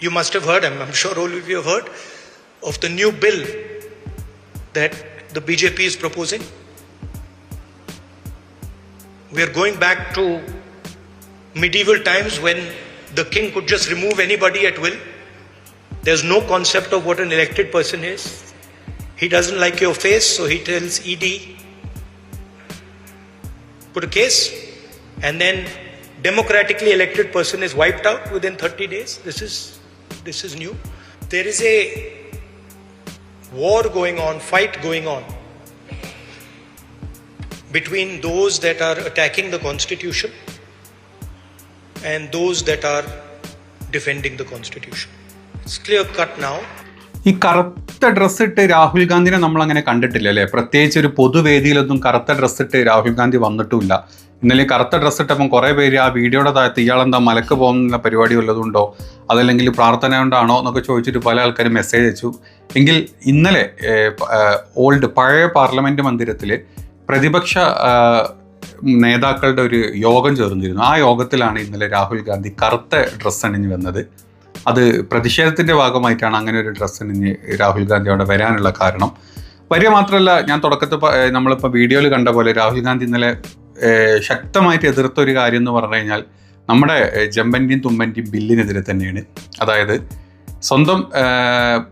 You must have heard, I'm, I'm sure all of you have heard, of the new bill that the BJP is proposing. We are going back to medieval times when the king could just remove anybody at will. There's no concept of what an elected person is. He doesn't like your face, so he tells ED, put a case, and then democratically elected person is wiped out within 30 days. This is this is new. There is a war going on, fight going on between those that are attacking the constitution and those that are defending the constitution. It's clear cut now. ഈ കറുത്ത dress ഇട്ട് രാഹുൽ ഗാന്ധിനെ നമ്മൾ അങ്ങനെ കണ്ടിട്ടില്ല അല്ലേ? പ്രത്യേകിച്ച് ഒരു പൊതുവേദിയിലൊന്നും കറുത്ത ഡ്രസ്സ് ഇട്ട് രാഹുൽ ഗാന്ധി വന്നിട്ടുമില്ല. ഇന്നലെ കറുത്ത ഡ്രസ്സ് ഇട്ടപ്പം കുറേ പേര് ആ വീഡിയോയുടെ താഴത്ത് ഇയാളെന്താ മലക്ക് പോകുന്ന പരിപാടി വല്ലതുണ്ടോ അതല്ലെങ്കിൽ പ്രാർത്ഥന കൊണ്ടാണോ എന്നൊക്കെ ചോദിച്ചിട്ട് പല ആൾക്കാരും മെസ്സേജ് അയച്ചു. എങ്കിൽ ഇന്നലെ ഓൾഡ് പഴയ പാർലമെന്റ് മന്ദിരത്തിൽ പ്രതിപക്ഷ നേതാക്കളുടെ ഒരു യോഗം ചേർന്നിരുന്നു. ആ യോഗത്തിലാണ് ഇന്നലെ രാഹുൽ ഗാന്ധി കറുത്ത ഡ്രസ്സ് അണിഞ്ഞ് വന്നത്. അത് പ്രതിഷേധത്തിന്റെ ഭാഗമായിട്ടാണ് അങ്ങനെ ഒരു ഡ്രസ്സ് ഇനി രാഹുൽ ഗാന്ധി അവിടെ വരാനുള്ള കാരണം. വരിക മാത്രമല്ല ഞാൻ തുടക്കത്തിൽ നമ്മളിപ്പോൾ വീഡിയോയിൽ കണ്ട പോലെ രാഹുൽ ഗാന്ധി ഇന്നലെ ശക്തമായിട്ട് എതിർത്ത ഒരു കാര്യം എന്ന് പറഞ്ഞു കഴിഞ്ഞാൽ നമ്മുടെ ജമ്പന്റെയും തുമ്പന്റെയും ബില്ലിനെതിരെ തന്നെയാണ്. അതായത് സ്വന്തം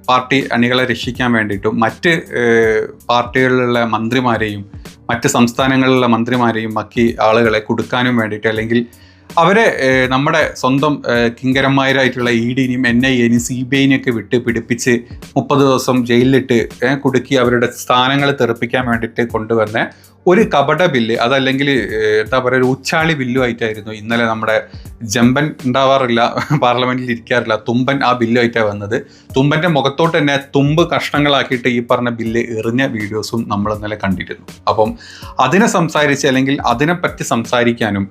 പാർട്ടി അണികളെ രക്ഷിക്കാൻ വേണ്ടിയിട്ടും മറ്റ് പാർട്ടികളിലുള്ള മന്ത്രിമാരെയും മറ്റ് സംസ്ഥാനങ്ങളിലുള്ള മന്ത്രിമാരെയും ബാക്കി ആളുകളെ കൊടുക്കാനും വേണ്ടിയിട്ട് അല്ലെങ്കിൽ അവരെ നമ്മുടെ സ്വന്തം കിങ്കരന്മാരായിട്ടുള്ള ഇ ഡിനെയും എൻ ഐ എനെയും സി ബി ഐനെയൊക്കെ വിട്ട് പിടിപ്പിച്ച് മുപ്പത് ദിവസം ജയിലിലിട്ട് കുടുക്കി അവരുടെ സ്ഥാനങ്ങൾ തെറിപ്പിക്കാൻ വേണ്ടിയിട്ട് കൊണ്ടുവന്ന ഒരു കപട ബില്ല് അതല്ലെങ്കിൽ എന്താ പറയുക ഒരു ഉച്ചാളി ബില്ലുമായിട്ടായിരുന്നു ഇന്നലെ നമ്മുടെ ജമ്പൻ ഉണ്ടാവാറില്ല പാർലമെന്റിൽ ഇരിക്കാറില്ല തുമ്പൻ ആ ബില്ലുമായിട്ടാണ് വന്നത്. തുമ്പന്റെ മുഖത്തോട്ട് തന്നെ തുമ്പ് കഷ്ണങ്ങളാക്കിയിട്ട് ഈ പറഞ്ഞ ബില്ല് എറിഞ്ഞ വീഡിയോസും നമ്മൾ ഇന്നലെ കണ്ടിരുന്നു. അപ്പം അതിനെ സംസാരിച്ച് അല്ലെങ്കിൽ അതിനെപ്പറ്റി സംസാരിക്കാനും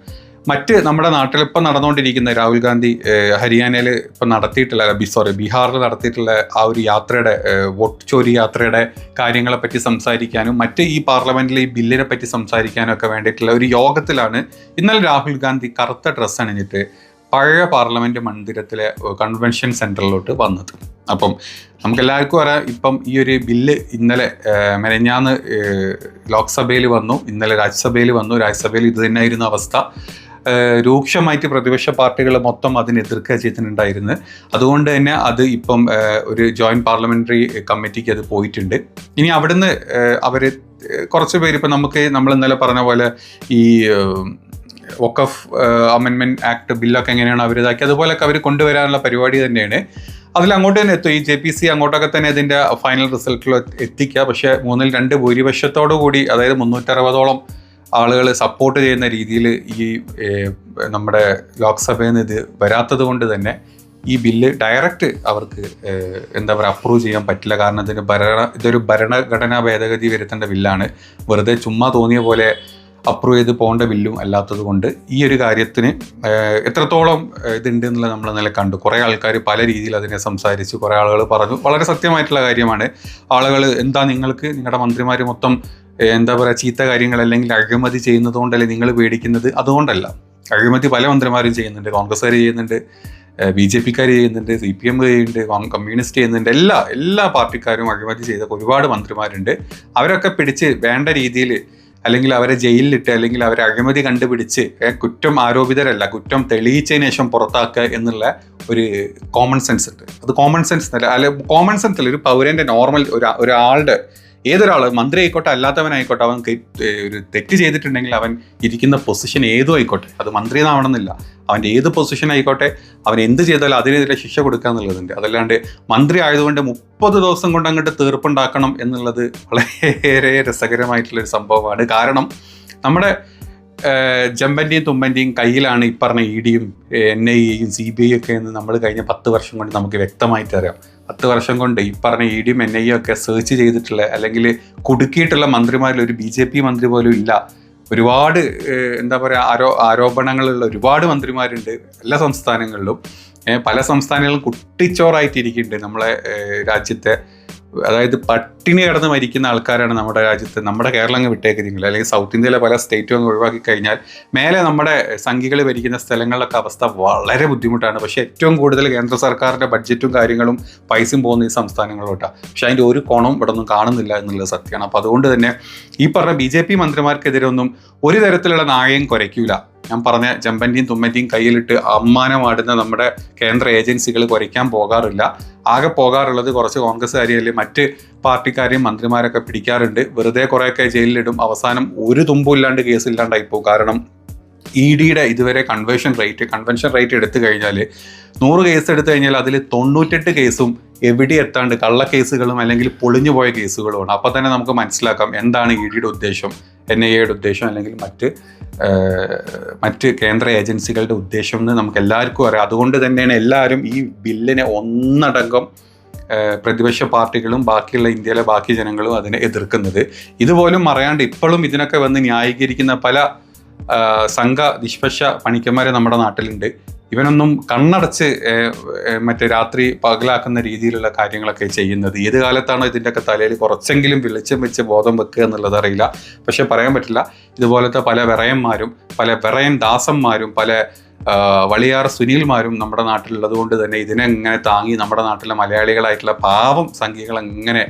മറ്റ് നമ്മുടെ നാട്ടിൽ ഇപ്പം നടന്നുകൊണ്ടിരിക്കുന്ന രാഹുൽ ഗാന്ധി ഹരിയാനയിൽ ഇപ്പം നടത്തിയിട്ടുള്ള സോറി ബീഹാറിൽ നടത്തിയിട്ടുള്ള ആ ഒരു യാത്രയുടെ വോട്ട് ചോരി യാത്രയുടെ കാര്യങ്ങളെ പറ്റി സംസാരിക്കാനും മറ്റ് ഈ പാർലമെന്റിലെ ഈ ബില്ലിനെ പറ്റി സംസാരിക്കാനും ഒക്കെ വേണ്ടിയിട്ടുള്ള ഒരു യോഗത്തിലാണ് ഇന്നലെ രാഹുൽ ഗാന്ധി കറുത്ത ഡ്രസ്സ് അണിഞ്ഞിട്ട് പഴയ പാർലമെന്റ് മന്ദിരത്തിലെ കൺവെൻഷൻ സെന്ററിലോട്ട് വന്നത്. അപ്പം നമുക്ക് എല്ലാവർക്കും അറിയാം ഇപ്പം ഈ ഒരു ബില്ല് ഇന്നലെ മെനഞ്ഞാന്ന് ലോക്സഭയിൽ വന്നു ഇന്നലെ രാജ്യസഭയിൽ വന്നു രാജ്യസഭയിൽ ഇത് തന്നെയായിരുന്നു അവസ്ഥ. രൂക്ഷമായിട്ട് പ്രതിപക്ഷ പാർട്ടികൾ മൊത്തം അതിനെ എതിർക്കുക ചെയ്തിട്ടുണ്ടായിരുന്നു. അതുകൊണ്ട് തന്നെ അത് ഇപ്പം ഒരു ജോയിന്റ് പാർലമെന്ററി കമ്മിറ്റിക്ക് അത് പോയിട്ടുണ്ട്. ഇനി അവിടുന്ന് അവർ കുറച്ച് പേര് ഇപ്പം നമുക്ക് നമ്മൾ ഇന്നലെ പറഞ്ഞ പോലെ ഈ വക്കഫ് അമെൻമെന്റ് ആക്ട് ബില്ലൊക്കെ എങ്ങനെയാണ് അവർ ഇതാക്കി അതുപോലൊക്കെ അവർ കൊണ്ടുവരാനുള്ള പരിപാടി തന്നെയാണ്. അതിൽ അങ്ങോട്ട് തന്നെ എത്തും. ഈ ജെ പി സി അങ്ങോട്ടൊക്കെ തന്നെ ഇതിന്റെ ഫൈനൽ റിസൾട്ടിൽ എത്തിക്കുക. പക്ഷേ മൂന്നിൽ രണ്ട് ഭൂരിപക്ഷത്തോടു കൂടി അതായത് മുന്നൂറ്ററുപതോളം ആളുകൾ സപ്പോർട്ട് ചെയ്യുന്ന രീതിയിൽ ഈ നമ്മുടെ ലോക്സഭയിൽ നിന്ന് ഇത് വരാത്തത് കൊണ്ട് തന്നെ ഈ ബില്ല് ഡയറക്റ്റ് അവർക്ക് എന്താ പറയുക അപ്രൂവ് ചെയ്യാൻ പറ്റില്ല. കാരണം ഇതിന് ഭരണ ഇതൊരു ഭരണഘടനാ ഭേദഗതി വരുത്തേണ്ട ബില്ലാണ്. വെറുതെ ചുമ്മാ തോന്നിയ പോലെ അപ്രൂവ് ചെയ്ത് പോകേണ്ട ബില്ലും അല്ലാത്തത് കൊണ്ട് ഈ ഒരു കാര്യത്തിന് എത്രത്തോളം ഇതുണ്ട് എന്നുള്ള നമ്മൾ ഇന്നലെ കണ്ടു. കുറേ ആൾക്കാർ പല രീതിയിൽ അതിനെ സംസാരിച്ചു കുറേ ആളുകൾ പറഞ്ഞു. വളരെ സത്യമായിട്ടുള്ള കാര്യമാണ്. ആളുകൾ എന്താ നിങ്ങൾക്ക് നിങ്ങളുടെ മന്ത്രിമാർ മൊത്തം എന്താ പറയുക ചീത്ത കാര്യങ്ങൾ അല്ലെങ്കിൽ അഴിമതി ചെയ്യുന്നത് കൊണ്ടല്ലേ നിങ്ങൾ പേടിക്കുന്നത്? അതുകൊണ്ടല്ല. അഴിമതി പല മന്ത്രിമാരും ചെയ്യുന്നുണ്ട്. കോൺഗ്രസ്സുകാർ ചെയ്യുന്നുണ്ട് ബി ജെ പിക്കാർ ചെയ്യുന്നുണ്ട് സി പി എം ചെയ്യുന്നുണ്ട് കമ്മ്യൂണിസ്റ്റ് ചെയ്യുന്നുണ്ട്. എല്ലാ എല്ലാ പാർട്ടിക്കാരും അഴിമതി ചെയ്ത ഒരുപാട് മന്ത്രിമാരുണ്ട്. അവരൊക്കെ പിടിച്ച് വേണ്ട രീതിയിൽ അല്ലെങ്കിൽ അവരെ ജയിലിലിട്ട് അല്ലെങ്കിൽ അവരെ അഴിമതി കണ്ടുപിടിച്ച് കുറ്റം ആരോപിതരല്ല കുറ്റം തെളിയിച്ചതിന് ശേഷം പുറത്താക്കുക എന്നുള്ള ഒരു കോമൺ സെൻസ് ഉണ്ട്. അത് കോമൺ സെൻസ് അല്ല കോമൺ സെൻസ് അല്ല. ഒരു പൗരന്റെ നോർമൽ ഒരു ഒരാളുടെ ഏതൊരാൾ മന്ത്രി ആയിക്കോട്ടെ അല്ലാത്തവനായിക്കോട്ടെ അവൻ ഒരു തെറ്റ് ചെയ്തിട്ടുണ്ടെങ്കിൽ അവൻ ഇരിക്കുന്ന പൊസിഷൻ ഏതും ആയിക്കോട്ടെ. അത് മന്ത്രി എന്നാവണമെന്നില്ല അവന്റെ ഏത് പൊസിഷൻ ആയിക്കോട്ടെ അവൻ എന്ത് ചെയ്താലും അതിനെതിരെ ശിക്ഷ കൊടുക്കുക എന്നുള്ളതുണ്ട് അതല്ലാണ്ട് മന്ത്രി ആയതുകൊണ്ട് മുപ്പത് ദിവസം കൊണ്ട് അങ്ങോട്ട് തീർപ്പുണ്ടാക്കണം എന്നുള്ളത് വളരെ രസകരമായിട്ടുള്ളൊരു സംഭവമാണ്. കാരണം നമ്മുടെ ഏഹ്, തുമ്പന്റെയും കയ്യിലാണ് ഈ പറഞ്ഞ ഇ ഡിയും എൻ ഐ എയും സി ബി ഐ ഒക്കെ എന്ന് നമ്മൾ കഴിഞ്ഞ പത്ത് വർഷം കൊണ്ട് നമുക്ക് വ്യക്തമായിട്ട് അറിയാം. പത്ത് വർഷം കൊണ്ട് ഈ പറഞ്ഞ ഇ ഡിയും എൻ ഐ ഒക്കെ സെർച്ച് ചെയ്തിട്ടുള്ള അല്ലെങ്കിൽ കുടുക്കിയിട്ടുള്ള മന്ത്രിമാരിൽ ഒരു ബി ജെ പി മന്ത്രി പോലും ഇല്ല. ഒരുപാട് എന്താ പറയുക ആരോ ആരോപണങ്ങളുള്ള ഒരുപാട് മന്ത്രിമാരുണ്ട് എല്ലാ സംസ്ഥാനങ്ങളിലും. പല സംസ്ഥാനങ്ങളിലും കുട്ടിച്ചോറായിട്ടിരിക്കുന്നുണ്ട് നമ്മളെ രാജ്യത്തെ. അതായത് പട്ടിണി കിടന്ന് മരിക്കുന്ന ആൾക്കാരാണ് നമ്മുടെ രാജ്യത്ത് നമ്മുടെ കേരളം അങ്ങ് വിട്ടേക്കുന്നില്ല അല്ലെങ്കിൽ സൗത്ത് ഇന്ത്യയിലെ പല സ്റ്റേറ്റും അങ്ങ് ഒഴിവാക്കി കഴിഞ്ഞാൽ മേലെ നമ്മുടെ സംഘികൾ ഭരിക്കുന്ന സ്ഥലങ്ങളിലൊക്കെ അവസ്ഥ വളരെ ബുദ്ധിമുട്ടാണ്. പക്ഷേ ഏറ്റവും കൂടുതൽ കേന്ദ്ര സർക്കാരിന്റെ ബഡ്ജറ്റും കാര്യങ്ങളും പൈസയും പോകുന്ന ഈ സംസ്ഥാനങ്ങളിലോട്ടാണ് പക്ഷേ അതിന്റെ ഒരു കോണവും ഇവിടെ ഒന്നും കാണുന്നില്ല എന്നുള്ളത് സത്യമാണ്. അപ്പോൾ അതുകൊണ്ട് തന്നെ ഈ പറഞ്ഞ ബി ജെ പി മന്ത്രിമാർക്കെതിരെ ഒന്നും ഒരു തരത്തിലുള്ള നായയും കുരയ്ക്കൂല ഞാൻ പറഞ്ഞ ചെമ്പന്റിയും തുമ്മന്റിയും കയ്യിലിട്ട് അമ്മാനമാടുന്ന നമ്മുടെ കേന്ദ്ര ഏജൻസികൾ കുറയ്ക്കാൻ പോകാറില്ല. ആകെ പോകാറുള്ളത് കുറച്ച് കോൺഗ്രസ്സുകാരെയും മറ്റ് പാർട്ടിക്കാരെയും മന്ത്രിമാരൊക്കെ പിടിക്കാറുണ്ട്. വെറുതെ കുറേയൊക്കെ ജയിലിലിടും. അവസാനം ഒരു തുമ്പും ഇല്ലാണ്ട് കേസ് ഇല്ലാണ്ടായി പോകും. കാരണം ഇ ഡിയുടെ ഇതുവരെ കൺവേർഷൻ റേറ്റ് കൺവെൻഷൻ റേറ്റ് എടുത്തു കഴിഞ്ഞാൽ നൂറ് കേസ് എടുത്തു കഴിഞ്ഞാൽ അതിൽ തൊണ്ണൂറ്റെട്ട് കേസും എവിടെ എത്താണ്ട് കള്ളക്കേസുകളും അല്ലെങ്കിൽ പൊളിഞ്ഞു പോയ കേസുകളുമാണ്. അപ്പോൾ തന്നെ നമുക്ക് മനസ്സിലാക്കാം എന്താണ് ഇ ഡിയുടെ ഉദ്ദേശം. എൻ ഐ എയുടെ ഉദ്ദേശം അല്ലെങ്കിൽ മറ്റ് മറ്റ് കേന്ദ്ര ഏജൻസികളുടെ ഉദ്ദേശം എന്ന് നമുക്ക് എല്ലാവർക്കും അറിയാം. അതുകൊണ്ട് തന്നെയാണ് എല്ലാവരും ഈ ബില്ലിനെ ഒന്നടങ്കം പ്രതിപക്ഷ പാർട്ടികളും ബാക്കിയുള്ള ഇന്ത്യയിലെ ബാക്കി ജനങ്ങളും അതിനെ എതിർക്കുന്നത്. ഇതുപോലും അറിയാണ്ട് ഇപ്പോഴും ഇതിനൊക്കെ വന്ന് ന്യായീകരിക്കുന്ന പല സംഘ നിഷ്പക്ഷ പണിക്കന്മാരെ നമ്മുടെ നാട്ടിലുണ്ട്. ഇവനൊന്നും കണ്ണടച്ച് മറ്റേ രാത്രി പകലാക്കുന്ന രീതിയിലുള്ള കാര്യങ്ങളൊക്കെ ചെയ്യുന്നത്. ഏത് കാലത്താണോ ഇതിന്റെയൊക്കെ തലയിൽ കുറച്ചെങ്കിലും വെളിച്ചം വെച്ച് ബോധം വെക്കുക എന്നുള്ളത് അറിയില്ല. പക്ഷെ പറയാൻ പറ്റില്ല. ഇതുപോലത്തെ പല വിറയന്മാരും പല വിറയൻ ദാസന്മാരും പല വളിയാർ സുനിൽമാരും നമ്മുടെ നാട്ടിലുള്ളത് കൊണ്ട് തന്നെ ഇതിനെ ഇങ്ങനെ താങ്ങി നമ്മുടെ നാട്ടിലെ മലയാളികളായിട്ടുള്ള പാവം സംഖ്യകൾ ഇങ്ങനെ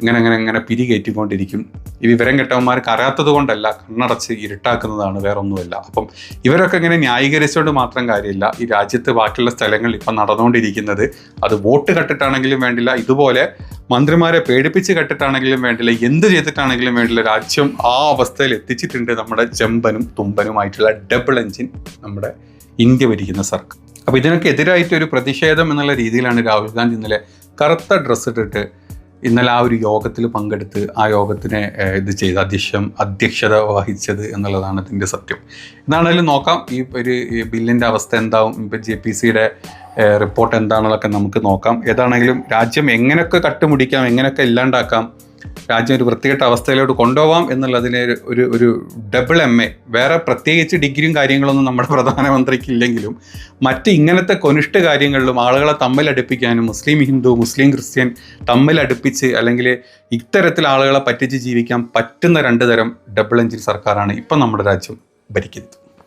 ഇങ്ങനെ അങ്ങനെ ഇങ്ങനെ പിരികയറ്റിക്കൊണ്ടിരിക്കും ഈ വിവരം കെട്ടവന്മാർക്ക് അറിയാത്തത് കൊണ്ടല്ല കണ്ണടച്ച് ഇരുട്ടാക്കുന്നതാണ് വേറെ ഒന്നുമല്ല അപ്പം ഇവരൊക്കെ ഇങ്ങനെ ന്യായീകരിച്ചുകൊണ്ട് മാത്രം കാര്യമില്ല. ഈ രാജ്യത്ത് ബാക്കിയുള്ള സ്ഥലങ്ങളിൽ ഇപ്പം നടന്നുകൊണ്ടിരിക്കുന്നത് അത് വോട്ട് കട്ടിട്ടാണെങ്കിലും വേണ്ടില്ല ഇതുപോലെ മന്ത്രിമാരെ പേടിപ്പിച്ച് കെട്ടിട്ടാണെങ്കിലും വേണ്ടില്ല എന്ത് ചെയ്തിട്ടാണെങ്കിലും വേണ്ടില്ല രാജ്യം ആ അവസ്ഥയിൽ എത്തിച്ചിട്ടുണ്ട് നമ്മുടെ ചെമ്പനും തുമ്പനുമായിട്ടുള്ള ഡബിൾ എഞ്ചിൻ നമ്മുടെ ഇന്ത്യ ഭരിക്കുന്ന സർക്കാർ. അപ്പോൾ ഇതിനൊക്കെ എതിരായിട്ട് ഒരു പ്രതിഷേധം എന്നുള്ള രീതിയിലാണ് രാഹുൽ ഗാന്ധി ഇന്നലെ കറുത്ത ഡ്രസ്സ് ഇട്ടിട്ട് ഇന്നലെ ആ ഒരു യോഗത്തിൽ പങ്കെടുത്ത് ആ യോഗത്തിനെ ഇത് ചെയ്ത് അധ്യക്ഷം അധ്യക്ഷത വഹിച്ചത് എന്നുള്ളതാണ് ഇതിന്റെ സത്യം. എന്താണെങ്കിലും നോക്കാം. ഈ ഒരു ബില്ലിന്റെ അവസ്ഥ എന്താവും? ഇപ്പം ജെ പി സിയുടെ റിപ്പോർട്ട് എന്താണെന്നൊക്കെ നമുക്ക് നോക്കാം. ഏതാണെങ്കിലും രാജ്യം എങ്ങനെയൊക്കെ കട്ടുമുടിക്കാം എങ്ങനെയൊക്കെ ഇല്ലാണ്ടാക്കാം രാജ്യം ഒരു വൃത്തികെട്ട അവസ്ഥയിലോട്ട് കൊണ്ടുപോകാം എന്നുള്ളതിന് ഒരു- ഒരു ഡബിൾ എം എ വേറെ പ്രത്യേകിച്ച് ഡിഗ്രിയും കാര്യങ്ങളൊന്നും നമ്മുടെ പ്രധാനമന്ത്രിക്ക് ഇല്ലെങ്കിലും മറ്റ് ഇങ്ങനത്തെ കൊനിഷ്ഠ കാര്യങ്ങളിലും ആളുകളെ തമ്മിൽ അടുപ്പിക്കാനും മുസ്ലിം ഹിന്ദു മുസ്ലിം ക്രിസ്ത്യൻ തമ്മിൽ അടുപ്പിച്ച് അല്ലെങ്കിൽ ഇത്തരത്തിൽ ആളുകളെ പറ്റിച്ച് ജീവിക്കാൻ പറ്റുന്ന രണ്ട് തരം ഡബിൾ എഞ്ചിൻ സർക്കാരാണ് ഇപ്പം നമ്മുടെ രാജ്യം ഭരിക്കുന്നത്.